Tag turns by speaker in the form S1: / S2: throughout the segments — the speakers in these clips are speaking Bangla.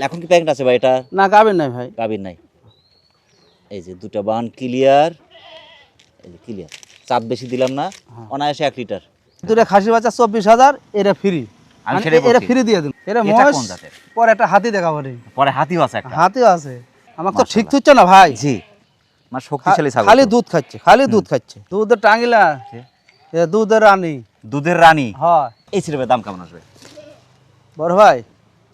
S1: এখন কি প্যাকেট আছে ভাই এটা?
S2: না গাবেন নাই ভাই।
S1: গাভীর নাই। এই যে দুটা বান ক্লিয়ার এই যে ক্লিয়ার চাপ বেশি দিলাম না।
S2: হ্যাঁ।
S1: অনায়াসে এক লিটার
S2: দুটো খাসি বাচ্চা চব্বিশ হাজার এটা ফ্রি
S1: আমি
S2: এটা ফ্রি দিয়ে দিন। এটা
S1: এটা
S2: মহেশ
S1: কোন জাতের?
S2: পরে একটা হাতি দেখাবো
S1: পরে হাতিও আছে একটা।
S2: হাতিও আছে। আমার তো ঠিক। তুচ্ছে না ভাই।
S1: জি। মানে শক্তিশালী ছাগল
S2: খালি দুধ খাচ্ছে খালি দুধ খাচ্ছে। দুধের টাঙ্গিলা। দুধের রানী।
S1: দুধের রানী।
S2: হয়।
S1: এই সিরেপের দাম কেমন আসবে?
S2: বড় ভাই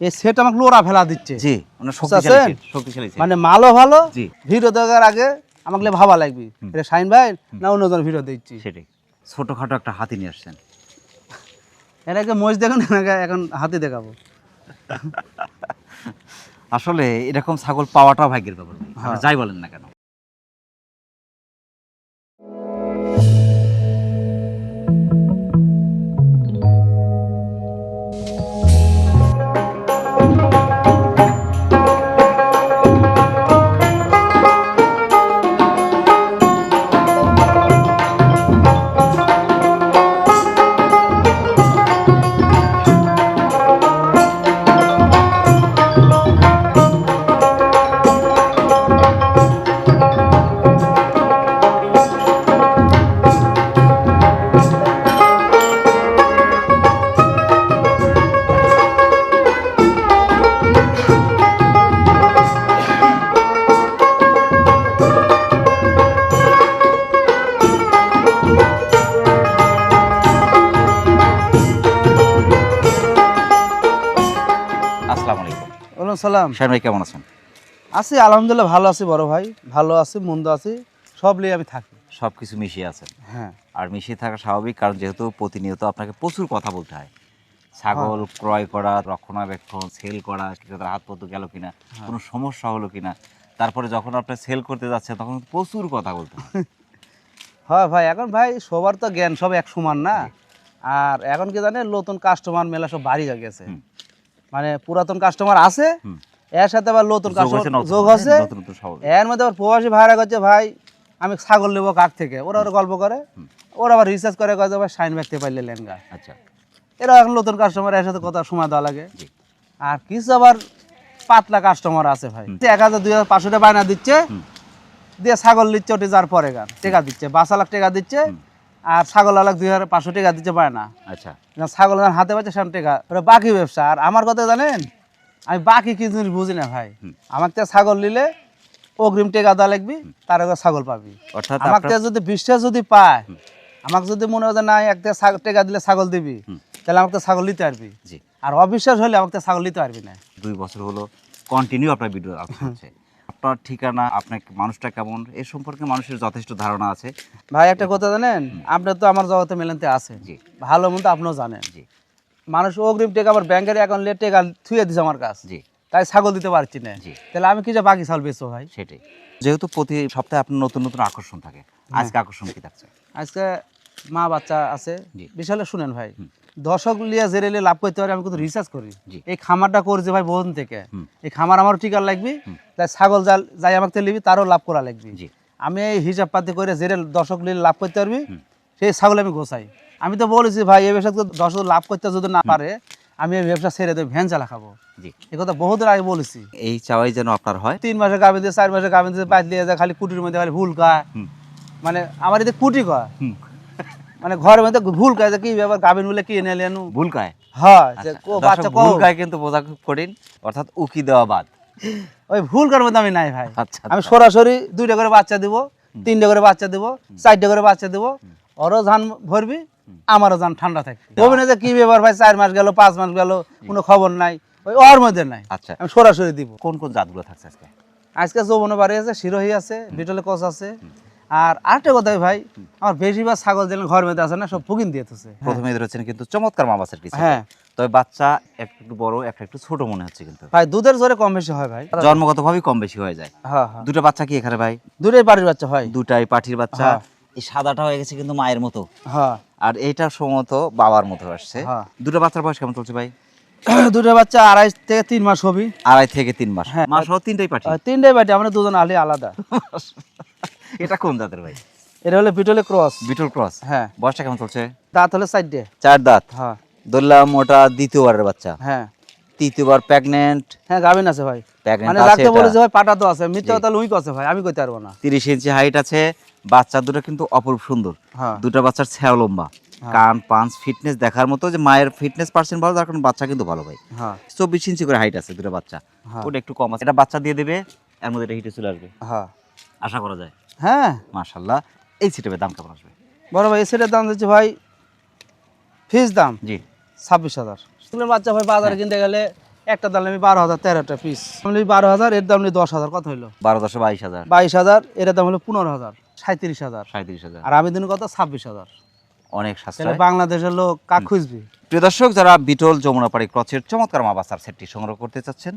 S2: এই সেট আমাকে লোরা ফেলা দিচ্ছে।
S1: জি মানে শক্তিশালী শক্তিশালী
S2: মানে মালও ভালো
S1: জি।
S2: ভিডিও দেখার আগে আমাকে ভাবা লাগবে। এটা শাইন ভাই না অন্যজন ভিডিও দিচ্ছি?
S1: সেটাই। ছোটখাটো একটা হাতি নিয়ে আসছেন।
S2: এটাকে মহিষ দেখুন এখন হাতি দেখাবো।
S1: আসলে এরকম ছাগল পাওয়াটাও ভাগ্যের ব্যাপার।
S2: হ্যাঁ।
S1: যাই বলেন না কেন।
S2: সালাম
S1: শাহিন ভাই কেমন আছেন?
S2: আছি আলহামদুলিল্লাহ ভালো আছি বড় ভাই। ভালো আছি মন্দ আছি সব নিয়ে আমি থাকি।
S1: সব কিছু মিশিয়ে আছেন?
S2: হ্যাঁ।
S1: আর মিশিয়ে থাকা স্বাভাবিক কারণ যেহেতু প্রতিনিয়ত আপনাকে প্রচুর কথা বলতে হয়। ছাগল ক্রয় করা রক্ষণাবেক্ষণ সেল করা ক্রেতার হাত পত্র গেল কিনা কোনো সমস্যা হলো কিনা তারপরে যখন আপনি সেল করতে যাচ্ছেন তখন প্রচুর কথা বলতে হয়।
S2: হয় ভাই এখন ভাই সবার তো জ্ঞান সব এক সমান না? আর এখন কি জানেন নতুন কাস্টমার মেলা সব বাড়ি গেছে। মানে পুরাতন কাস্টমার আছে এর সাথে আবার নতুন কাস্টমার যোগ
S1: হ্যাঁ,
S2: আছে
S1: স্বভাব।
S2: এর মধ্যে আবার প্রবাসী ভাইরা করছে ভাই আমি ছাগল নেব কাক থেকে? ওরা ওরা গল্প করে। ওরা আবার রিসার্চ করে কয় ভাই সাইন ব্যাগতে পাইলে লেনগা
S1: আচ্ছা।
S2: এরা এখন নতুন কাস্টমার এর সাথে কথা সময় দেওয়া লাগে। আর কিছু আবার পাতলা কাস্টমার আছে ভাই। এক হাজার দুই হাজার পাঁচশো টাকা বায়না দিচ্ছে দিয়ে ছাগল নিচ্ছে ওটি যার পরে গান। টেকা দিচ্ছে বাসা লাখ টাকা দিচ্ছে। আর ছাগল আলাক দুই হাজার পাঁচশো টাকা দিতে পারে
S1: না।
S2: আচ্ছা। ছাগল হাতে পাচ্ছে সেখান টাকা। ওরা বাকি ব্যবসা আর আমার কথা জানেন? আমি বাকি কি জিনিস বুঝি না ভাই। থেকে ছাগল নিলে অগ্রিম টেকা দেওয়া লাগবি তার আগে ছাগল পাবি।
S1: আপনার-
S2: যদি বিশ্বাস যদি পায় আমাকে যদি মনে হয় না এক টাকা দিলে ছাগল দিবি। তাহলে আমাকে তো ছাগল নিতে পারবি। আর অবিশ্বাস হলে আমাকে ছাগল নিতে পারবি না।
S1: দুই বছর হলো কন্টিনিউ আপনার ভিডিও হচ্ছে। আপনার ঠিকানা আপনার মানুষটা কেমন এ সম্পর্কে মানুষের যথেষ্ট ধারণা আছে।
S2: ভাই একটা কথা জানেন? আপনার তো আমার জগতে মেলান্তে আছে
S1: জি।
S2: ভালো মন্দ আপনিও জানেন।
S1: জি।
S2: মানুষ অগ্রিম টাকা আবার ব্যাংকের অ্যাকাউন্টে টাকা থুয়ে দিছে আমার কাছে।
S1: জি।
S2: তাই ছাগল দিতে পারছি না।
S1: জি।
S2: তাহলে আমি কি যে বাকি ছাগল বেচবো ভাই?
S1: সেটাই। যেহেতু প্রতি সপ্তাহে আপনার নতুন নতুন আকর্ষণ থাকে।
S2: হ্যাঁ।
S1: আজকে আকর্ষণ কি থাকছে?
S2: আজকে মা বাচ্চা আছে। বিশালে শুনেন ভাই। দর্শক লিয়া জেরে লাভ করতে পারে আমি কিন্তু রিসার্চ করি। এই খামারটা করছে ভাই বহুদিন থেকে। এই খামার আমারও টিকার লাগবে। তাই ছাগল জাল যাই আমাকে লিবি তারও লাভ করা লাগবে। আমি এই হিসাব পাতি করে জেরে দর্শক লিয়ে লাভ করতে পারবি সেই ছাগল আমি গোছাই। আমি তো বলেছি ভাই এই ব্যবসা দর্শক লাভ করতে যদি না পারে আমি এই ব্যবসা ছেড়ে দেবো ভ্যান চালা খাব।
S1: জি।
S2: এ কথা বহুদিন আগে বলেছি।
S1: এই চাওয়াই যেন আপনার হয়।
S2: তিন মাসে গাভিন দিয়ে চার মাসে গাভিন দিয়ে বাইর দিয়ে যায় খালি কুটির মধ্যে খালি ভুল খায় মানে আমার এতে কুটি কয়। মানে ঘরের মধ্যে ভুল যে কি ব্যাপার? গাভিন বলে কি এনে এনু
S1: ভুল কায়
S2: হয় যে
S1: আচ্ছা,
S2: কো বাচ্চা কো
S1: ভুল কায় কিন্তু বোঝা খুব কঠিন অর্থাৎ উকি দেওয়া বাদ।
S2: ওই ভুল করার মধ্যে আমি নাই ভাই।
S1: আচ্ছা
S2: আমি সরাসরি দুইটা করে বাচ্চা দিব তিনটা করে বাচ্চা দিব চারটা করে বাচ্চা দিব ওরও ধান ভরবি আমারও ধান ঠান্ডা থাকবে। বলবি যে কি ব্যাপার ভাই চার মাস গেল পাঁচ মাস গেল কোনো খবর নাই ওই ওর মধ্যে নাই।
S1: আচ্ছা।
S2: আমি সরাসরি দিব।
S1: কোন কোন জাতগুলো থাকছে আজকে?
S2: আজকে যৌবনে বাড়ি আছে শিরোহী আছে বিটলে কচ আছে আর আরেকটা কথা ভাই আমার বেশিরভাগ ছাগল যেন ঘর মধ্যে আছে না সব পুকিন দিয়ে দিতেছে
S1: প্রথমে ধরেছেন কিন্তু চমৎকার মামাসের কিছু
S2: হ্যাঁ।
S1: তবে বাচ্চা একটা বড় একটা একটু ছোট মনে হচ্ছে কিন্তু।
S2: ভাই দুধের জোরে কম বেশি হয় ভাই।
S1: জন্মগতভাবেই কম বেশি হয়ে যায়।
S2: হ্যাঁ হ্যাঁ।
S1: দুটো বাচ্চা কি এখানে ভাই?
S2: দুটোই বাড়ির বাচ্চা হয়।
S1: দুটাই পাঠির বাচ্চা।
S2: হ্যাঁ।
S1: এই সাদাটা হয়ে গেছে কিন্তু মায়ের মতো।
S2: হ্যাঁ।
S1: আর এইটা সম্ভবত বাবার মতো আসছে।
S2: হ্যাঁ।
S1: দুটো বাচ্চার বয়স কেমন চলছে ভাই?
S2: দুটো বাচ্চা আড়াই থেকে তিন মাস হবি।
S1: আড়াই থেকে তিন মাস।
S2: হ্যাঁ।
S1: মাস তিনটাই
S2: আর তিনটাই বাটি আমরা দুজন আলি আলাদা।
S1: এটা কোন জাতের ভাই?
S2: এটা হলো বিটলে ক্রস।
S1: Beetle cross?
S2: হ্যাঁ।
S1: বয়সটা কেমন চলছে?
S2: দাঁত হলো চারটে
S1: চার দাঁত?
S2: হ্যাঁ।
S1: ধরলাম ওটা দ্বিতীয়বারের বাচ্চা।
S2: হ্যাঁ।
S1: তৃতীয়বার প্রেগনেন্ট
S2: হ্যাঁ গাভিন আছে ভাই। মানে রাখতে বলেছে ভাই পাটা তো আছে। মিথ্যে। কথা লুই আছে ভাই আমি কইতে পারব না।
S1: তিরিশ ইঞ্চি হাইট আছে। বাচ্চা দুটো কিন্তু অপরূপ সুন্দর।
S2: হ্যাঁ।
S1: দুটো বাচ্চার ছ্যাও লম্বা।
S2: হ্যাঁ।
S1: কান পাঁচ ফিটনেস দেখার মতো যে মায়ের ফিটনেস পার্সেন্ট ভালো তার কারণে বাচ্চা কিন্তু ভালো ভাই।
S2: হ্যাঁ।
S1: চব্বিশ ইঞ্চি করে হাইট আছে দুটো বাচ্চা। ওটা একটু কম আছে। এটা বাচ্চা দিয়ে দেবে এর মধ্যে এটা হিটে চলে আসবে।
S2: হ্যাঁ।
S1: আশা করা যায়।
S2: হ্যাঁ।
S1: মাশাল্লাহ এই সিটের দাম কেমন আসবে?
S2: বড় ভাই এই সিটের দাম দিচ্ছে ভাই ফিস দাম
S1: জি।
S2: ছাব্বিশ হাজার। স্কুলের বাচ্চা ভাই বাজারে কিনতে গেলে একটা দাম আমি বারো হাজার তেরোটা পিস। আমি বারো হাজার এর দাম নেই দশ হাজার কত হইল?
S1: বারো দশে বাইশ হাজার।
S2: বাইশ হাজার এর দাম হলো পনেরো হাজার সাঁত্রিশ হাজার।
S1: সাঁত্রিশ হাজার।
S2: আর আমি দিন কত ছাব্বিশ হাজার।
S1: অনেক সাশ্রয়।
S2: বাংলাদেশের লোক কাক খুঁজবি?
S1: প্রিয় দর্শক যারা বিটল যমুনাপাড়ি ক্রচের চমৎকার মা বাচ্চার সেটটি সংগ্রহ করতে চাচ্ছেন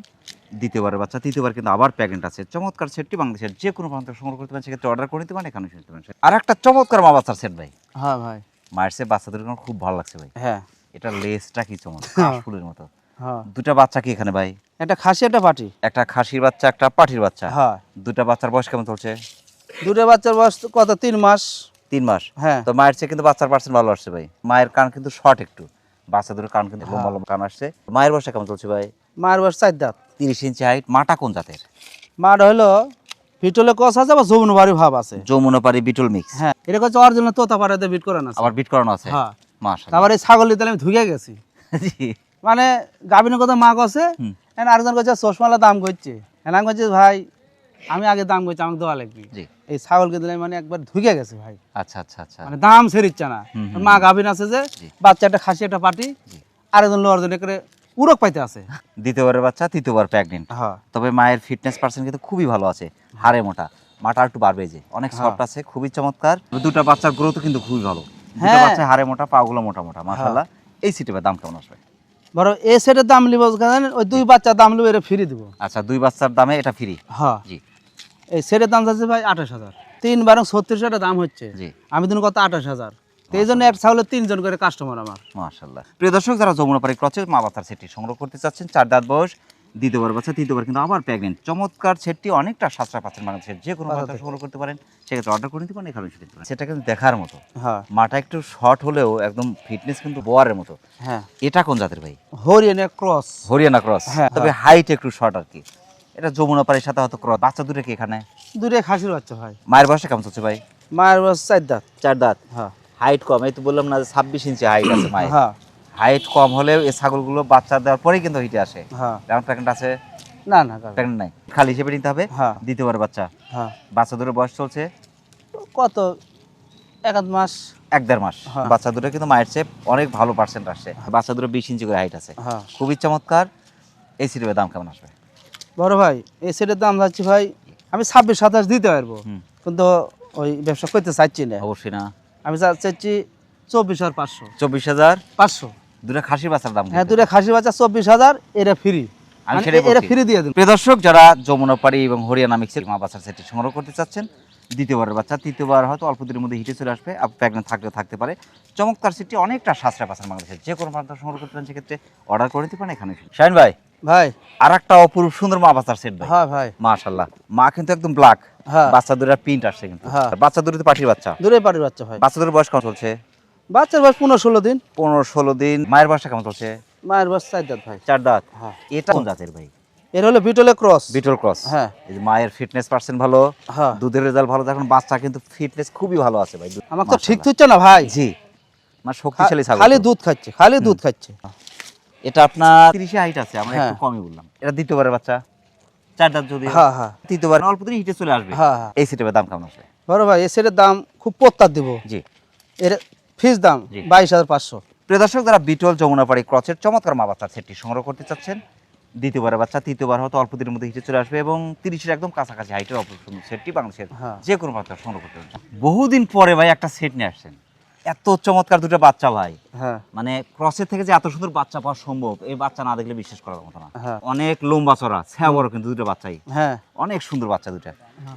S1: দ্বিতীয়বারের বাচ্চা তৃতীয়বার কিন্তু আবার প্যাকেট আছে। চমৎকার সেটটি বাংলাদেশের যে কোনো প্রান্ত সংগ্রহ করতে পারেন সেক্ষেত্রে অর্ডার করে নিতে পারেন এখানে শুনতে পারেন। আর একটা চমৎকার মা বাচ্চার সেট ভাই।
S2: হ্যাঁ ভাই।
S1: মায়ের সে বাচ্চাদের খুব ভালো লাগছে ভাই।
S2: হ্যাঁ।
S1: এটা লেসটা কি চমৎকার
S2: হ্যাঁ।
S1: ফুলের মতো।
S2: হ্যাঁ।
S1: দুটা বাচ্চা কি এখানে ভাই?
S2: একটা খাসি একটা পাটি।
S1: একটা খাসির বাচ্চা একটা পাঠির বাচ্চা।
S2: হ্যাঁ।
S1: দুটা বাচ্চার বয়স কেমন চলছে?
S2: দুটো বাচ্চার বয়স কত তিন মাস।
S1: তিন মাস।
S2: হ্যাঁ।
S1: তো মায়ের চেয়ে কিন্তু বাচ্চার পার্সেন্ট ভালো আসছে ভাই। মায়ের কান কিন্তু শর্ট একটু। বাচ্চা দুটোর কান কিন্তু লম্বা লম্বা কান আসছে। মায়ের বয়সটা কেমন চলছে ভাই?
S2: মায়ের বয়স চার দাঁত।
S1: তিরিশ ইঞ্চি হাইট মাটা কোন জাতের?
S2: মার হলো ভিটলে কষ আছে বা যমুন বাড়ি ভাব আছে।
S1: যমুনাপাড়ি বিটল মিক্স
S2: হ্যাঁ এটা হচ্ছে অরিজিনাল তোতা পাড়াতে বিট করানো আছে।
S1: আবার বিট করানো আছে?
S2: হ্যাঁ।
S1: মাশাআল্লাহ।
S2: তারপরে এই ছাগল দিতে আমি ধুকে গেছি। মানে গাভিনের কথা মা কছে। এন আরেকজন কইছে চশমালা দাম করছে এন আমি ভাই আমি আগে দাম করছি আমাকে দেওয়া লাগবে।
S1: জি।
S2: এই ছাগলকে দিলে মানে একবার ধুকে গেছে ভাই।
S1: আচ্ছা আচ্ছা আচ্ছা।
S2: মানে দাম সেরিচ্ছে না। মা গাভিন আছে যে বাচ্চা একটা খাসি একটা পাটি আরেকজন লোয়ার জন্য করে উরক পাইতে আছে।
S1: দ্বিতীয়বারের বাচ্চা তৃতীয়বার প্রেগনেন্ট
S2: হ্যাঁ।
S1: তবে মায়ের ফিটনেস পার্সেন্ট কিন্তু খুবই ভালো আছে হাড়ে মোটা। মাটা একটু বাড়বে যে অনেক
S2: হ্যাঁ।
S1: সফট আছে খুবই চমৎকার। দুটো বাচ্চার গ্রোথ কিন্তু খুবই ভালো। দুটো
S2: হ্যাঁ।
S1: বাচ্চা হাড়ে মোটা পাগুলো মোটা মোটা মাশাআল্লাহ। এই সিটের দাম কেমন আসবে?
S2: বড় এ সেটের দাম লিব ওই দুই বাচ্চার দাম লিব এটা ফ্রি দিব।
S1: আচ্ছা দুই বাচ্চার দামে এটা ফ্রি
S2: হ্যাঁ।
S1: জি।
S2: এই সেটের দাম যাচ্ছে ভাই আঠাশ হাজার। তিন বারং ছত্রিশ হাজার দাম হচ্ছে।
S1: জি।
S2: আমি দিন কত আঠাশ হাজার। তো এই জন্য এক ছাগলের তিনজন করে কাস্টমার আমার।
S1: মাশাআল্লাহ প্রিয় দর্শক যারা যমুনাপাড়ি ক্রচের মা বাচ্চার সেটটি সংগ্রহ করতে চাচ্ছেন চার দাঁত বয়স দ্বিতীয়বার বাচ্চা তৃতীয়বার কিন্তু আবার প্রেগনেন্ট চমৎকার সেটটি অনেকটা সাতটা পাচ্ছেন বাংলাদেশের যে কোনো বাচ্চা সংগ্রহ করতে পারেন। সেক্ষেত্রে অর্ডার করে নিতে পারেন এখানে নিতে পারেন। সেটা কিন্তু দেখার মতো।
S2: হ্যাঁ।
S1: মাটা একটু শর্ট হলেও একদম ফিটনেস কিন্তু বোয়ারের মতো।
S2: হ্যাঁ।
S1: এটা কোন জাতের ভাই?
S2: হরিয়ানা ক্রস
S1: হরিয়ানা ক্রস
S2: হ্যাঁ,
S1: তবে হাইট একটু শর্ট আর কি। এটা যমুনাপাড়ির সাথে হয়তো ক্রস বাচ্চা দুটো কি এখানে?
S2: দূরে খাসির বাচ্চা ভাই
S1: মায়ের বয়সে কেমন চলছে ভাই?
S2: মায়ের বয়স চার দাঁত।
S1: চার দাঁত?
S2: হ্যাঁ।
S1: হাইট কম। এই তো বললাম না যে ছাব্বিশ ইঞ্চি হাইট আছে মায়ের।
S2: হ্যাঁ।
S1: হাইট কম হলেও এই ছাগলগুলো বাচ্চা দেওয়ার পরেই কিন্তু হিটে আসে।
S2: হ্যাঁ।
S1: যেমন প্রেগনেন্ট আছে?
S2: না না।
S1: প্রেগনেন্ট নাই। খালি হিসেবে নিতে হবে?
S2: হ্যাঁ।
S1: দ্বিতীয়বার বাচ্চা?
S2: হ্যাঁ।
S1: বাচ্চা দুটো বয়স চলছে?
S2: কত? এক আধ মাস।
S1: এক দেড় মাস।
S2: হ্যাঁ।
S1: বাচ্চা দুটো কিন্তু মায়ের চেয়ে অনেক ভালো পার্সেন্ট আসছে বাচ্চা দুটো বিশ ইঞ্চি করে হাইট আছে।
S2: হ্যাঁ।
S1: খুবই চমৎকার। এই সিটের দাম কেমন আসবে?
S2: বড় ভাই এই সেটের দাম যাচ্ছে ভাই আমি ছাব্বিশ সাতাশ দিতে পারব। কিন্তু ওই ব্যবসা করতে চাইছি না।
S1: অবশ্যই না।
S2: আমি চা- চাইছি চব্বিশ হাজার পাঁচশো।
S1: চব্বিশ হাজার?
S2: পাঁচশো।
S1: দুটো খাসির বাচ্চার দাম
S2: হ্যাঁ। দুটো খাসি বাচ্চা চব্বিশ হাজার এটা ফ্রি
S1: আমি
S2: মানে এরা ফ্রি দিয়ে দিন
S1: প্রিয় দর্শক যারা যমুনাপাড়ি এবং হরিয়ানা মিক্সের মা বাচ্চার সেটটি সংগ্রহ করতে চাচ্ছেন দ্বিতীয়বারের বাচ্চা তৃতীয়বার হয়তো অল্প দিনের মধ্যে হিটে চলে আসবে। প্রেগনেন্ট থাকলেও থাকতে পারে। চমৎকার সেটটি অনেকটা সাশ্রয় পাচ্ছেন বাংলাদেশের যে কোনো সংগ্রহ করতে পারেন সেক্ষেত্রে অর্ডার করে দিতে পারেন এখানে। শাহিন ভাই
S2: ভাই।
S1: আর একটা অপরূপ সুন্দর মা বাচ্চার সেট ভাই।
S2: হ্যাঁ ভাই।
S1: মাশাল্লাহ। মা কিন্তু একদম ব্ল্যাক
S2: হ্যাঁ।
S1: বাচ্চা দুটার প্রিন্ট আসছে কিন্তু।
S2: হ্যাঁ।
S1: বাচ্চা দুটোতে পাঠির বাচ্চা।
S2: দূরে পাটির বাচ্চা ভাই।
S1: বাচ্চা দুটোর বয়স কেমন চলছে?
S2: বাচ্চার বয়স পনেরো ষোলো দিন।
S1: পনেরো ষোলো দিন। মায়ের বয়সটা কেমন চলছে?
S2: মায়ের বয়স চার দাঁত ভাই।
S1: চার দাঁত।
S2: হ্যাঁ।
S1: এটা কোন জাতের ভাই?
S2: এর হলো বিটলে ক্রস
S1: বিটল ক্রস
S2: হ্যাঁ।
S1: এই যে মায়ের ফিটনেস পার্সেন্ট ভালো
S2: হ্যাঁ।
S1: দুধের রেজাল্ট ভালো এখন বাচ্চা কিন্তু ফিটনেস খুবই ভালো আছে ভাই।
S2: আমার তো ঠিক হচ্ছে না ভাই।
S1: জি। মানে শক্তিশালী ছাগল
S2: খালি দুধ খাচ্ছে খালি দুধ খাচ্ছে।
S1: এটা আপনার তিরিশে হাইট আছে আমরা একটু
S2: হ্যাঁ।
S1: কমই বললাম। এটা দ্বিতীয়বারের বাচ্চা। চার দাঁত যদি
S2: হ্যাঁ হ্যাঁ
S1: তৃতীয়বার অল্প দিন হিটে চলে আসবে।
S2: হ্যাঁ হ্যাঁ।
S1: এই সিটের দাম কেমন আসবে
S2: বড় ভাই এ সেটের দাম খুব প্রত্যার দিব।
S1: জি।
S2: এর ফিস দাম। বাইশ হাজার পাঁচশো।
S1: প্রিয় দর্শক যারা বিটল যমুনাপাড়ি ক্রচের চমৎকার মা বাচ্চার সেটটি সংগ্রহ করতে চাচ্ছেন দ্বিতীয়বারের বাচ্চা তৃতীয়বার হয়তো অল্প দিনের মধ্যে হিটে চলে আসবে এবং তিরিশের একদম কাছাকাছি হাইটের অপর সেটটি বাংলাদেশের
S2: হ্যাঁ।
S1: যে কোনো বাচ্চা সংগ্রহ করতে বহুদিন পরে ভাই একটা সেট নিয়ে আসছেন। এত চমৎকার দুটো বাচ্চা ভাই।
S2: হ্যাঁ।
S1: মানে ক্রসের থেকে যে এত সুন্দর বাচ্চা পাওয়া সম্ভব এই বাচ্চা না দেখলে বিশ্বাস করার মতো না।
S2: হ্যাঁ।
S1: অনেক লম্বা চড়া ছায়া বড় কিন্তু দুটো বাচ্চাই।
S2: হ্যাঁ।
S1: অনেক সুন্দর বাচ্চা দুটা।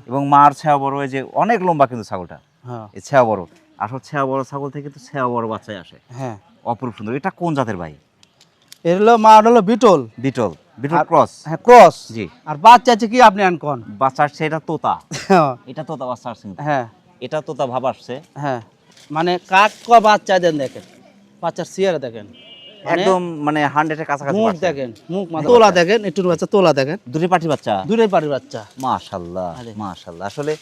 S1: এবং মার ছায়া বড় যে অনেক লম্বা কিন্তু ছাগলটা।
S2: হ্যাঁ।
S1: এই ছায়া বড়। আসলে ছায়া বড় ছাগল থেকে তো ছায়া বড় বাচ্চাই আসে।
S2: হ্যাঁ।
S1: অপরূপ সুন্দর। এটা কোন জাতের ভাই?
S2: এর হলো মা হলো বিটল।
S1: বিটল। বিটল ক্রস।
S2: হ্যাঁ ক্রস।
S1: জি।
S2: আর বাচ্চা আছে কি আপনি আনকন?
S1: বাচ্চা আসছে এটা তোতা। এটা তোতা বাচ্চা আসছে
S2: হ্যাঁ।
S1: এটা তোতা ভাব আসছে।
S2: হ্যাঁ। মানে কাক ক বাচ্চা দেন দেখেন। বাচ্চার সিয়ারে দেখেন।
S1: একদম মানে হান্ড্রেডের কাছাকাছি
S2: মুখ দেখেন মুখ তোলা দেখেন একটু বাচ্চা তোলা দেখেন।
S1: দুটি পাটি বাচ্চা।
S2: দূরে পারি বাচ্চা।
S1: মাশাল্লাহ। মাশাল্লাহ। আসলে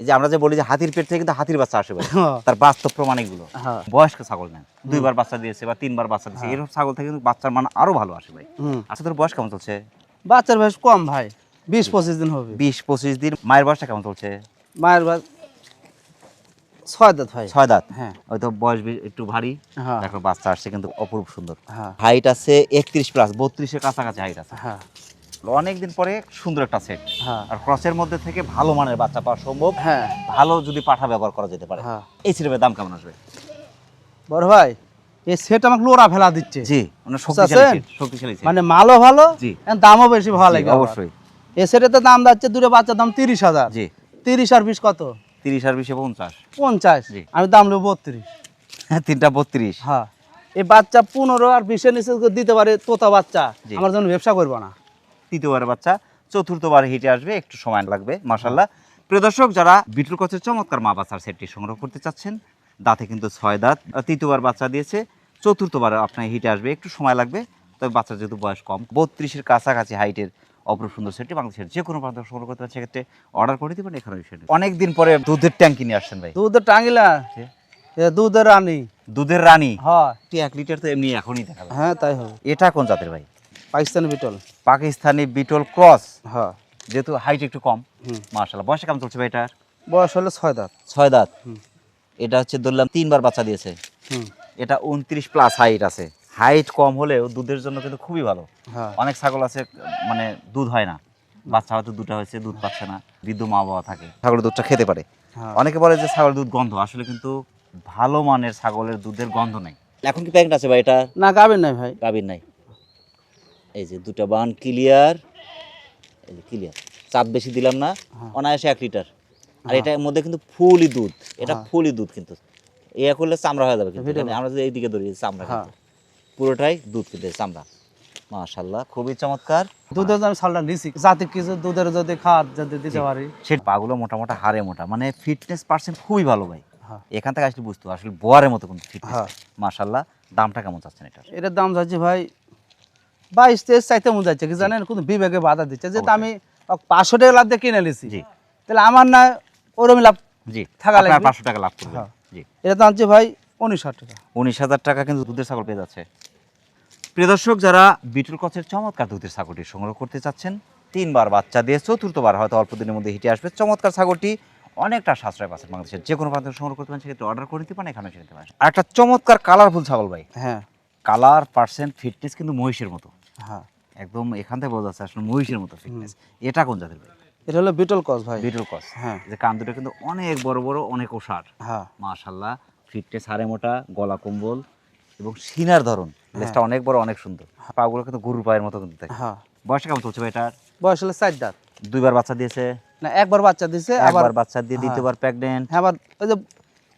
S1: এই যে আমরা যে বলি যে হাতির পেট থেকে কিন্তু হাতির বাচ্চা আসে ভাই।
S2: হ্যাঁ।
S1: তার বাস্তব প্রমাণ এগুলো
S2: হ্যাঁ।
S1: বয়স্ক ছাগল নেন। দুইবার বাচ্চা দিয়েছে বা তিনবার বাচ্চা দিয়েছে। এরকম ছাগল থেকে কিন্তু বাচ্চার মান আরও ভালো আসে ভাই। আচ্ছা তোর বয়স কেমন চলছে?
S2: বাচ্চার বয়স কম ভাই। বিশ পঁচিশ দিন হবে।
S1: বিশ পঁচিশ দিন। মায়ের বয়সটা কেমন চলছে?
S2: মায়ের বয়স ছয় দাঁত ভাই
S1: ছয় দাঁত।
S2: হ্যাঁ।
S1: হয়তো বয়স একটু ভারী।
S2: হ্যাঁ।
S1: বাচ্চা আসছে কিন্তু অপরূপ সুন্দর।
S2: হ্যাঁ।
S1: হাইট আছে একত্রিশ প্লাস বত্রিশের কাছাকাছি হাইট আছে।
S2: হ্যাঁ।
S1: অনেকদিন পরে সুন্দর একটা সেট আর ক্রসের মধ্যে থেকে ভালো মানের বাচ্চা পাওয়া সম্ভব।
S2: হ্যাঁ।
S1: ভালো যদি পাঠা ব্যবহার করা যেতে পারে। এই সিরেপের দাম কেমন আসবে?
S2: বড় ভাই এই সেট আমাকে লোরা ফেলা দিচ্ছে।
S1: জি মানে
S2: বুঝতে
S1: শক্তিশালী শক্তিশালী
S2: মানে মালও ভালো
S1: জি।
S2: দামও বেশি ভালো লাগে
S1: অবশ্যই।
S2: এই সেটের তো দাম যাচ্ছে দুটো বাচ্চার দাম তিরিশ হাজার।
S1: জি।
S2: তিরিশ আর বিশ কত?
S1: তিরিশ আর বিশে পঞ্চাশ।
S2: পঞ্চাশ। আমি দাম নেব বত্রিশ।
S1: তিনটা বত্রিশ।
S2: হ্যাঁ। এই বাচ্চা পনেরো আর বিশের নিচে দিতে পারে তোতা বাচ্চা। আমার জন্য ব্যবসা করব না।
S1: তৃতীয়বার বাচ্চা চতুর্থবার হিটে আসবে একটু সময় লাগবে মাসাল্লাহ প্রিয় দর্শক যারা বিটুল কচের চমৎকার মা বাচ্চার সেটটি সংগ্রহ করতে চাচ্ছেন দাঁতে কিন্তু ছয় দাঁত তৃতীয়বার বাচ্চা দিয়েছে চতুর্থবার আপনার হিটে আসবে একটু সময় লাগবে তবে বাচ্চার যেহেতু বয়স কম বত্রিশের কাছাকাছি হাইটের অপর সুন্দর সেটটি বাংলাদেশের যে কোনো প্রান্ত সংগ্রহ করতে পারেন সেক্ষেত্রে অর্ডার করে দিবেন এখানে বিষয়টি অনেকদিন পরে দুধের ট্যাঙ্কি নিয়ে আসছেন ভাই।
S2: দুধের টাঙ্গিলা। দুধের রানী।
S1: দুধের রানী?
S2: হয়।
S1: এক লিটার তো এমনি এখনই দেখা।
S2: হ্যাঁ তাই হবে।
S1: এটা কোন জাতের ভাই?
S2: পাকিস্তানি বিটল।
S1: পাকিস্তানি বিটল ক্রস।
S2: হ্যাঁ।
S1: যেহেতু হাইট একটু কম।
S2: হুম।
S1: মার্শাল্লাহ বয়সে কেমন চলছে ভাই এটার?
S2: বয়স হলো ছয় দাঁত।
S1: ছয় দাঁত। এটা হচ্ছে ধরলাম তিনবার বাচ্চা দিয়েছে। এটা উনত্রিশ প্লাস হাইট আছে। হাইট কম হলেও দুধের জন্য কিন্তু খুবই ভালো।
S2: হ্যাঁ।
S1: অনেক ছাগল আছে মানে দুধ হয় না। বাচ্চা হয়তো দুটো হয়েছে দুধ পাচ্ছে না বৃদ্ধ মা বাবা থাকে। ছাগলের দুধটা খেতে পারে।
S2: হ্যাঁ।
S1: অনেকে বলে যে ছাগলের দুধ গন্ধ আসলে কিন্তু ভালো মানের ছাগলের দুধের গন্ধ নাই। এখন কি প্যাকেট আছে ভাই এটা?
S2: না গাবেন নাই ভাই।
S1: গাভীর নাই। এই যে দুটা বান ক্লিয়ার। এই যে ক্লিয়ার। চাপ বেশি দিলাম না
S2: হ্যাঁ।
S1: অনায়াসে এক লিটার। আর এটার মধ্যে কিন্তু ফুলই দুধ। এটা। ফুলই দুধ কিন্তু। এ করলে চামড়া হয়ে যাবে কিন্তু। আমরা যদি এইদিকে ধরি চামড়া কিন্তু। পুরোটাই দুধ এই চামড়া মাশাল্লাহ খুবই চমৎকার।
S2: দুধের আমি সালটা নিছি। জাতি কিছু দুধের যদি খাওয়ার যদি দিতে পারি।
S1: সে পাগুলো মোটামোটা হারে মোটা। মানে ফিটনেস পার্সেন্ট খুবই ভালো ভাই।
S2: হ্যাঁ।
S1: এখান থেকে আসলে বুঝতে আসলে বোয়ারের মতো কিন্তু ফিটনেস
S2: হ্যাঁ।
S1: মাশাল্লাহ দামটা কেমন চাচ্ছেন এটা
S2: এটার দাম যাচ্ছে ভাই বাইশ তেইশ চাইতে মন যাচ্ছে। কি জানেন কোনো বিবেকে বাধা দিচ্ছে। যেহেতু আমি পাঁচশো টাকা লাভ দিয়ে কিনে নিছি। তাহলে আমার না ওরম লাভ
S1: জি।
S2: থাকা লাগবে।
S1: পাঁচশো টাকা লাভ করবেন
S2: হ্যাঁ।
S1: জি।
S2: এটা দাম হচ্ছে ভাই উনিশ হাজার টাকা।
S1: উনিশ হাজার টাকা কিন্তু দুধের ছাগল পেয়ে যাচ্ছে। প্রিয় দর্শক যারা বিটুল কচের চমৎকার দুধের ছাগলটি সংগ্রহ করতে চাচ্ছেন তিনবার বাচ্চা দিয়ে চতুর্থবার হয়তো অল্প দিনের মধ্যে হিটে আসবে। চমৎকার ছাগলটি অনেকটা সাশ্রয় পাচ্ছেন বাংলাদেশের যে কোনো প্রান্ত সংগ্রহ করতে পারেন সেক্ষেত্রে অর্ডার করে দিতে পারেন এখানে এসে নিতে পারেন। আর একটা চমৎকার কালারফুল ছাগল ভাই।
S2: হ্যাঁ।
S1: কালার পার্সেন্ট ফিটনেস কিন্তু মহিষের মতো।
S2: হ্যাঁ।
S1: একদম এখান থেকে বোঝা যাচ্ছে আসলে মহিষের মতো ফিটনেস এটা কোন জাতের ভাই?
S2: এটা হলো বিটল কস ভাই।
S1: বিটুল কস
S2: হ্যাঁ।
S1: যে কান দুটো কিন্তু অনেক বড় বড় অনেক ওষার।
S2: হ্যাঁ।
S1: মাশাল্লাহ ফিটনেস হারে মোটা গলা কম্বল এবং সিনার ধরন। লেজটা অনেক বড় অনেক সুন্দর। পাগুলো কিন্তু গরুর পায়ের মতো কিন্তু দেখে
S2: হ্যাঁ।
S1: বয়সটা কেমন চলছে এটার?
S2: বয়স হলো চার দাঁত।
S1: দুইবার বাচ্চা দিয়েছে?
S2: না একবার বাচ্চা আবার
S1: একবার বাচ্চা দিয়ে
S2: হ্যাঁ।
S1: দ্বিতীয়বার প্রেগনেন্ট
S2: হ্যাঁ আবার ওই যে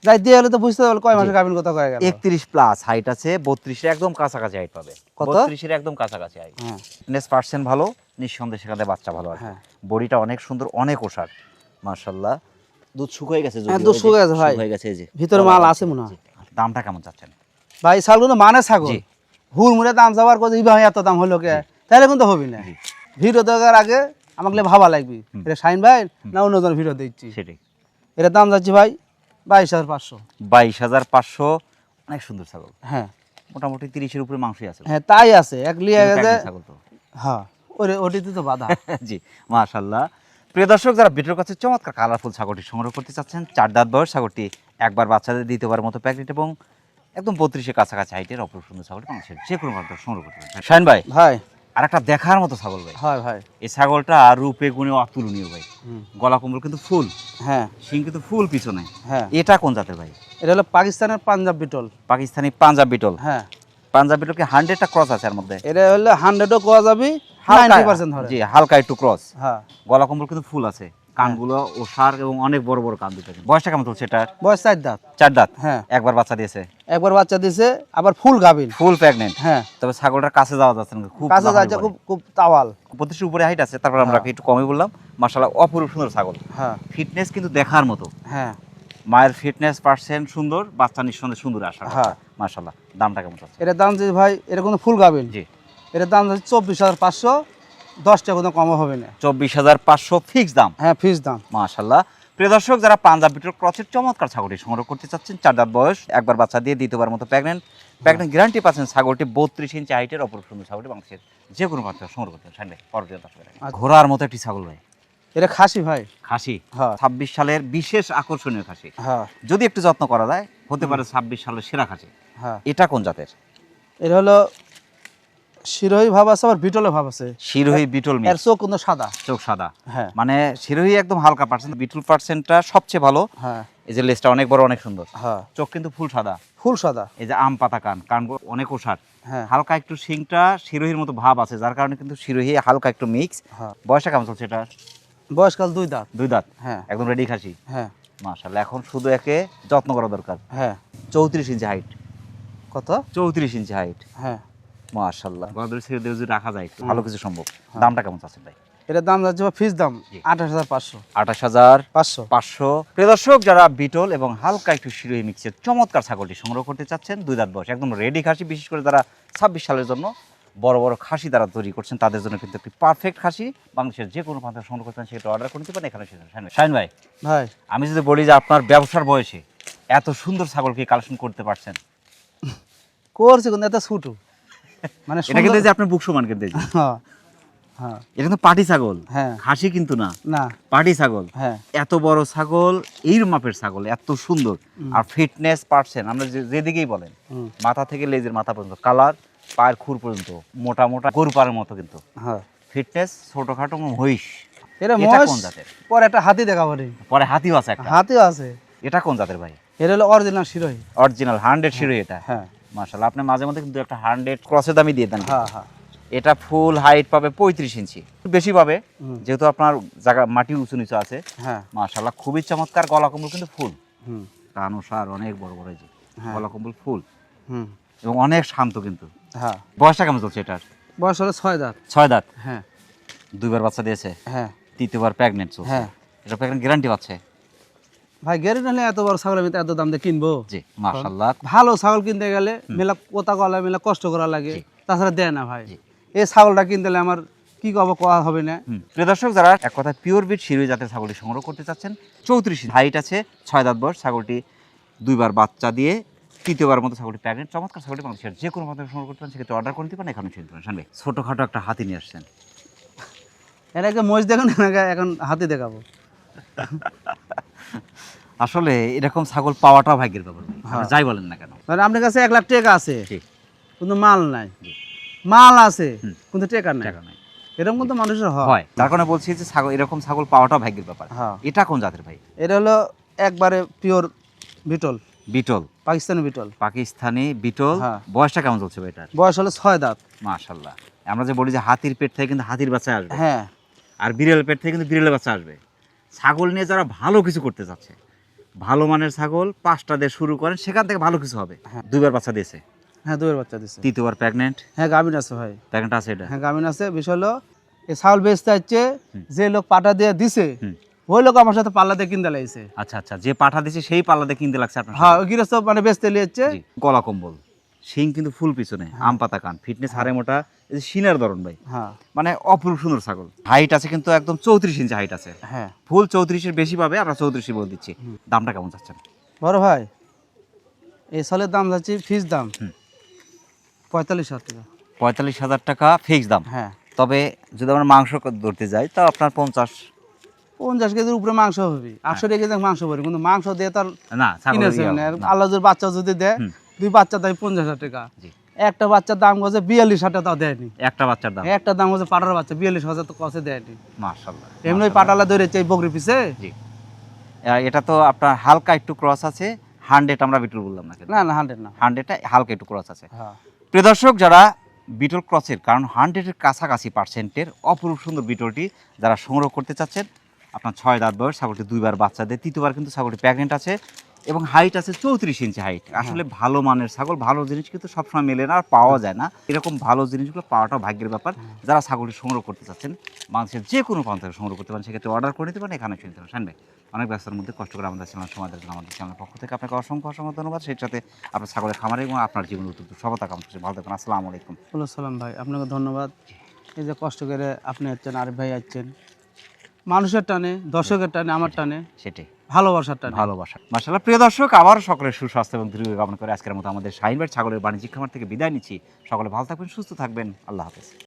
S2: যাই দিয়ে হলে তো বুঝতে পারবে কয় গাভিন কথা কয়ে গেল।
S1: একত্রিশ প্লাস হাইট আছে বত্রিশের একদম কাছাকাছি হাইট পাবে।
S2: কত?
S1: একদম কাছাকাছি হাইট
S2: হ্যাঁ।
S1: ফিটনেস পার্সেন্ট ভালো নিঃসন্দেহে সেখানে বাচ্চা ভালো আছে।
S2: হ্যাঁ।
S1: বডিটা অনেক সুন্দর অনেক ওষার। মাশাল্লাহ দুধ শুকিয়ে গেছে
S2: হ্যাঁ, দুধ শুকিয়ে গেছে ভাই।
S1: শুকিয়ে গেছে এই যে।
S2: ভিতরে মাল আছে মনে হয়।
S1: দামটা কেমন চাচ্ছেন?
S2: ভাই ছাগল মানে ছাগল।
S1: জি।
S2: হুর মুড়ে দাম যাবার কথা ইবা এত দাম হলো কে? তাহলে কিন্তু হবি না। ভিডিও দেখার আগে আমাকে ভাবা লাগবে। এটা শাইন ভাই না অন্যজন ভিডিও দিচ্ছি?
S1: সেটাই।
S2: এটার দাম যাচ্ছে ভাই বাইশ হাজার পাঁচশো।
S1: বাইশ হাজার পাঁচশো অনেক সুন্দর ছাগল।
S2: হ্যাঁ।
S1: মোটামুটি তিরিশের উপরে মাংসই আছে।
S2: হ্যাঁ তাই আছে। এক লিয়ে গেছে।
S1: ছাগল তো।
S2: হ্যাঁ ওরে ওটিতে তো বাধা।
S1: জি মাশাল্লাহ। প্রিয় দর্শক যারা বিটুর কাছে চমৎকার কালারফুল ছাগলটি সংগ্রহ করতে চাচ্ছেন চার দাঁত বয়স ছাগলটি একবার বাচ্চাদের দ্বিতীয়বার মতো প্যাকেট এবং একদম বত্রিশের কাছাকাছি হাইটের অপর সুন্দর ছাগলটি মানুষের যে কোনো প্রান্ত সংগ্রহ করতে পারেন। শাইন ভাই
S2: ভাই।
S1: আর একটা দেখার মতো ছাগল ভাই।
S2: হয় ভাই।
S1: এই ছাগলটা রূপে গুণে অতুলনীয় ভাই। গলা কম্বল কিন্তু ফুল।
S2: হ্যাঁ।
S1: শিং কিন্তু ফুল পিছনে।
S2: হ্যাঁ।
S1: এটা কোন জাতের ভাই?
S2: এটা হলো পাকিস্তানের পাঞ্জাব বিটল।
S1: পাকিস্তানি পাঞ্জাব বিটল।
S2: হ্যাঁ।
S1: পাঞ্জাব বিটল কি হান্ড্রেডটা ক্রস আছে এর মধ্যে।
S2: এটা হলো হান্ড্রেডও কোয়া যাবি পার্সেন্ট
S1: জি হালকা একটু ক্রস
S2: হ্যাঁ।
S1: গলা কম্বল কিন্তু ফুল আছে। কানগুলো ও সার এবং অনেক বড় বড় কান দুটো বয়সটা কেমন চলছে এটার?
S2: বয়স চার দাঁত।
S1: চার দাঁত?
S2: হ্যাঁ।
S1: একবার বাচ্চা দিয়েছে?
S2: একবার বাচ্চা দিছে আবার ফুল গাবিন
S1: ফুল প্রেগনেন্ট
S2: হ্যাঁ।
S1: তবে ছাগলটার কাছে যাওয়া যাচ্ছে না খুব
S2: কাছে যাচ্ছে খুব খুব তাওয়াল।
S1: পঁচিশের উপরে হাইট আছে তারপর আমরা
S2: হ্যাঁ।
S1: একটু কমই বললাম। মাসাল্লাহ অপরূপ সুন্দর ছাগল।
S2: হ্যাঁ।
S1: ফিটনেস কিন্তু দেখার মতো।
S2: হ্যাঁ।
S1: মায়ের ফিটনেস পার্সেন্ট সুন্দর বাচ্চা নিঃসন্দেহে সুন্দর আশা
S2: হ্যাঁ।
S1: মাশাল্লাহ দামটা কেমন চাচ্ছে
S2: এটার দাম যদি ভাই এটা কোনো ফুল গাবেন?
S1: জি।
S2: এটার দাম হচ্ছে চব্বিশ হাজার পাঁচশো দশ টাকা কোনো কম হবে না।
S1: চব্বিশ হাজার পাঁচশো ফিক্স দাম?
S2: হ্যাঁ ফিস দাম।
S1: মাশাল্লাহ প্রিয় দর্শক যারা পাঞ্জাব বিটল ক্রসের চমৎকার ছাগলটি সংগ্রহ করতে চাচ্ছেন চার দাঁত বয়স একবার বাচ্চা দিয়ে দ্বিতীয়বার মতো প্রেগনেন্ট প্রেগনেন্ট গ্যারান্টি পাচ্ছেন ছাগলটি বত্রিশ ইঞ্চি হাইটের অপর সুন্দর ছাগলটি বাংলাদেশের যে কোনো প্রান্ত সংগ্রহ করতে সামনে পরবর্তী ঘোড়ার মতো একটি ছাগল ভাই।
S2: এটা খাসি ভাই।
S1: খাসি।
S2: হ্যাঁ।
S1: ছাব্বিশ সালের বিশেষ আকর্ষণীয় খাসি।
S2: হ্যাঁ।
S1: যদি একটু যত্ন করা যায় হতে পারে ছাব্বিশ সালের সেরা খাসি।
S2: হ্যাঁ।
S1: এটা কোন জাতের?
S2: এটা হলো শিরোহী ভাব আছে আবার বিটলে ভাব আছে।
S1: শিরোহী বিটল
S2: এর চোখ কিন্তু সাদা।
S1: চোখ সাদা।
S2: হ্যাঁ।
S1: মানে শিরোহী একদম হালকা পার্সেন্ট বিটল পার্সেন্টটা সবচেয়ে ভালো।
S2: হ্যাঁ।
S1: এই যে লেজটা অনেক বড় অনেক সুন্দর।
S2: হ্যাঁ।
S1: চোখ কিন্তু ফুল সাদা।
S2: ফুল সাদা।
S1: এই যে আম পাতা কান কানগুলো অনেক ওষার
S2: হ্যাঁ।
S1: হালকা একটু শিংটা শিরোহির মতো ভাব আছে যার কারণে কিন্তু শিরোহি হালকা একটু মিক্স
S2: হ্যাঁ।
S1: বয়সটা কেমন চলছে এটা
S2: বয়সকাল দুই দাঁত।
S1: দুই দাঁত?
S2: হ্যাঁ।
S1: একদম রেডি খাসি?
S2: হ্যাঁ।
S1: মাশাল্লাহ এখন শুধু একে যত্ন করা দরকার।
S2: হ্যাঁ।
S1: চৌত্রিশ ইঞ্চি হাইট
S2: কত?
S1: চৌত্রিশ ইঞ্চি হাইট
S2: হ্যাঁ।
S1: মাশাল্লাহ গলাদুরি ছেড়ে দিয়ে যদি রাখা যায় ভালো কিছু সম্ভব। দামটা কেমন চাচ্ছেন ভাই?
S2: এটার দাম যাচ্ছে ফিস দাম। আঠাশ হাজার পাঁচশো।
S1: আঠাশ হাজার
S2: পাঁচশো।
S1: পাঁচশো। প্রিয় দর্শক যারা বিটল এবং হালকা একটু শিরোহী মিক্সের চমৎকার ছাগলটি সংগ্রহ করতে চাচ্ছেন দুই দাঁত বয়স। একদম রেডি খাসি বিশেষ করে যারা ছাব্বিশ সালের জন্য বড় বড় খাসি তারা তৈরি করছেন তাদের জন্য কিন্তু একটি পারফেক্ট খাসি। বাংলাদেশের যে কোনো প্রান্তে সংগ্রহ করতে সেটা অর্ডার করে নিতে পারেন। এখানে শাহিন ভাই। ভাই আমি যদি বলি যে আপনার ব্যবসার বয়সে এত সুন্দর ছাগলকে কালেকশন করতে পারছেন।
S2: করছি কিন্তু এত ছুটু। মানে
S1: এটা কিন্তু যে আপনার বুক সমান কিন্তু
S2: হ্যাঁ হ্যাঁ।
S1: এটা কিন্তু পাটি ছাগল।
S2: হ্যাঁ।
S1: খাসি কিন্তু না।
S2: না।
S1: পাটি ছাগল।
S2: হ্যাঁ।
S1: এত বড় ছাগল এই মাপের ছাগল এত সুন্দর। আর ফিটনেস পারছেন। আমরা যে- যেদিকেই বলেন মাথা থেকে লেজের মাথা পর্যন্ত কালার পায়ের খুর পর্যন্ত মোটা মোটা গরু পাড়ের মতো কিন্তু।
S2: হ্যাঁ।
S1: ফিটনেস ছোটখাটো মহিষ।
S2: এটা মহেশ
S1: কোন জাতের?
S2: পরে একটা হাতি দেখাবো রে।
S1: পরে হাতিও আছে একটা।
S2: হাতিও আছে।
S1: এটা কোন জাতের ভাই?
S2: এটা হলো original Sirohi.
S1: Original hundred Siro এটা।
S2: হ্যাঁ।
S1: মাশাল্লাহ আপনি মাঝে মধ্যে কিন্তু একটা হান্ড্রেড ক্রসের দামই দিয়ে দেন।
S2: হ্যাঁ হ্যাঁ।
S1: এটা ফুল হাইট পাবে পঁয়ত্রিশ ইঞ্চি। বেশি পাবে যেহেতু আপনার জায়গা মাটি উঁচু নিচু আছে।
S2: হ্যাঁ।
S1: মাশাল্লাহ খুবই চমৎকার গলা কম্বল কিন্তু ফুল
S2: হুম।
S1: কান সার অনেক বড় বড় যে।
S2: হ্যাঁ।
S1: গলা কম্বল ফুল
S2: হুম।
S1: এবং অনেক শান্ত কিন্তু।
S2: হ্যাঁ।
S1: বয়সটা কেমন চলছে এটার?
S2: বয়স হলো ছয় দাঁত।
S1: ছয় দাঁত?
S2: হ্যাঁ।
S1: দুইবার বাচ্চা দিয়েছে?
S2: হ্যাঁ।
S1: তৃতীয়বার প্রেগনেন্ট চলছে?
S2: হ্যাঁ।
S1: এটা প্রেগনেন্ট গ্যারান্টি পাচ্ছে?
S2: ভাই গেরে নিলে এত বড় ছাগল আমি এত দাম দিয়ে কিনবো?
S1: জি মাশাল্লাহ
S2: ভালো ছাগল কিনতে গেলে মেলা কোথা কলা মেলা কষ্ট করা লাগে। তাছাড়া দেয় না ভাই। এই ছাগলটা কিনতে হলে আমার কি কব কোয়া হবে না।
S1: প্রিয় দর্শক যারা এক কথায় পিওর বিট শিরোই জাতের ছাগলটি সংগ্রহ করতে চাচ্ছেন চৌত্রিশ হাইট আছে ছয় দাঁত বয়স ছাগলটি দুইবার বাচ্চা দিয়ে তৃতীয়বার মতো ছাগলটি প্রেগনেন্ট চমৎকার ছাগলটি বাংলাদেশের যে কোনো মাধ্যমে সংগ্রহ করতে পারেন সেক্ষেত্রে অর্ডার করে দিতে পারেন এখানে পারেন শুনবে ছোটোখাটো একটা হাতি নিয়ে আসছেন।
S2: এটা একটা মহিষ দেখুন এখন হাতি দেখাবো।
S1: আসলে এরকম ছাগল পাওয়াটাও ভাগ্যের ব্যাপার।
S2: হ্যাঁ।
S1: যাই বলেন না কেন।
S2: মানে আপনার কাছে এক লাখ টাকা আছে কিন্তু মাল নাই। মাল আছে। কিন্তু টাকা নাই।
S1: টাকা নাই।
S2: এরকম কিন্তু মানুষের হয়।
S1: তার কারণে বলছি যে ছাগল এরকম ছাগল পাওয়াটাও ভাগ্যের ব্যাপার।
S2: হ্যাঁ।
S1: এটা কোন জাতের ভাই?
S2: এটা হলো একবারে পিওর বিটল
S1: বিটল।
S2: পাকিস্তানি বিটল।
S1: পাকিস্তানি বিটল।
S2: হ্যাঁ।
S1: বয়সটা কেমন চলছে ভাই এটার?
S2: বয়স হলো ছয় দাঁত।
S1: মাশাল্লাহ আমরা যে বলি যে হাতির পেট থেকে কিন্তু হাতির বাচ্চা আসবে।
S2: হ্যাঁ।
S1: আর বিড়াল পেট থেকে কিন্তু বিড়ালের বাচ্চা আসবে। ছাগল নিয়ে যারা ভালো কিছু করতে চাচ্ছে ভালো মানের ছাগল পাঁচটা দিয়ে শুরু করেন সেখান থেকে ভালো কিছু হবে।
S2: হ্যাঁ।
S1: দুইবার বাচ্চা দিয়েছে।
S2: হ্যাঁ দুয়ের বাচ্চা দিছে
S1: তৃতীয়বার প্রেগনেন্ট
S2: হ্যাঁ গাভিন আছে ভাই।
S1: প্রেগনেন্ট আছে এটা?
S2: হ্যাঁ গাভিন আছে। বিষয় হলো এই ছাগল বেচতে হচ্ছে যে লোক পাটা দিয়ে দিছে। ওই লোক আমার সাথে পাল্লা দিয়ে কিনতে লাগছে।
S1: আচ্ছা আচ্ছা যে পাঠা দিয়েছে সেই পাল্লাতে কিনতে লাগছে আপনার
S2: হ্যাঁ ওই গৃহস্থ মানে বেচতে লিয়েছে
S1: গলা কম্বল শিং কিন্তু ফুল পিছনে আম পাতা কান ফিটনেস হারে মোটা এই ধরন ভাই।
S2: হ্যাঁ।
S1: মানে অপরূপ সুন্দর ছাগল। হাইট আছে কিন্তু একদম চৌত্রিশ ইঞ্চি হাইট আছে।
S2: হ্যাঁ।
S1: ফুল চৌত্রিশের বেশি পাবে আমরা চৌত্রিশই বলে দিচ্ছি। দামটা কেমন চাচ্ছেন?
S2: বড় ভাই এই সালের দাম যাচ্ছে ফিস দাম। পঁয়তাল্লিশ হাজার টাকা।
S1: পঁয়তাল্লিশ হাজার টাকা ফিক্স দাম।
S2: হ্যাঁ।
S1: তবে যদি আমরা মাংস ধরতে যাই তা আপনার পঞ্চাশ
S2: পঞ্চাশ কেজির উপরে মাংস হবে। আটশো টাকা কেজি মাংস পড়ে কিন্তু মাংস দিয়ে তার
S1: না
S2: কিনেছে আল্লাহ বাচ্চা যদি দেয় দুই বাচ্চা দেয় পঞ্চাশ হাজার টাকা। একটা বাচ্চার দাম হচ্ছে বিয়াল্লিশ হাজার টাকা দেয়নি।
S1: একটা বাচ্চার দাম।
S2: একটা দাম হচ্ছে পাটার বাচ্চা বিয়াল্লিশ হাজার তো কষে দেয়নি।
S1: মার্শাল্লাহ
S2: এমনি পাটালা ধরেছে এই বকরি পিছে
S1: এটা তো আপনার হালকা একটু ক্রস আছে হান্ড্রেড আমরা বিটল বললাম না
S2: না না হান্ড্রেড না।
S1: হান্ড্রেডটা হালকা একটু ক্রস আছে।
S2: হ্যাঁ।
S1: প্রিয় দর্শক যারা বিটল ক্রসের কারণ হান্ড্রেডের কাছাকাছি পার্সেন্টের অপরূপ সুন্দর বিটলটি যারা সংগ্রহ করতে চাচ্ছেন আপনার ছয় দাঁত বয়স ছাগলটি দুইবার বাচ্চা দেয় তৃতীয়বার কিন্তু ছাগলটি প্রেগনেন্ট আছে এবং হাইট আছে চৌত্রিশ ইঞ্চি হাইট আসলে ভালো মানের ছাগল ভালো জিনিস কিন্তু সবসময় মেলে না আর পাওয়া যায় না। এরকম ভালো জিনিসগুলো পাওয়াটাও ভাগ্যের ব্যাপার। যারা ছাগলটি সংগ্রহ করতে চাচ্ছেন মানুষের যে কোনো প্রান্ত থেকে সংগ্রহ করতে পারেন সেক্ষেত্রে অর্ডার করে নিতে পারেন এখানে এসে নিতে পারেন। শান ভাই অনেক ব্যস্তার মধ্যে কষ্ট করে আমাদের চ্যানেল সময় জন্য আমাদের চ্যানেলের পক্ষ থেকে আপনাকে অসংখ্য অসংখ্য ধন্যবাদ। সেই সাথে আপনার ছাগলের খামারে এবং আপনার জীবন উত্তর সবতা কামনা করছি। ভালো থাকুন আসসালামু আলাইকুম।
S2: সালাম ভাই আপনাকে ধন্যবাদ। এই যে কষ্ট করে আপনি হচ্ছেন আরিফ ভাই আসছেন মানুষের টানে দর্শকের টানে আমার টানে
S1: সেটাই।
S2: ভালোবাসার টানে।
S1: ভালোবাসা। মার্শাল্লাহ প্রিয় দর্শক আবার সকলের সুস্বাস্থ্য এবং দীর্ঘ কামনা করে আজকের মতো আমাদের শাহিনবাগ ছাগলের বাণিজ্যিক খামার থেকে বিদায় নিচ্ছি। সকলে ভালো থাকবেন সুস্থ থাকবেন। আল্লাহ হাফেজ।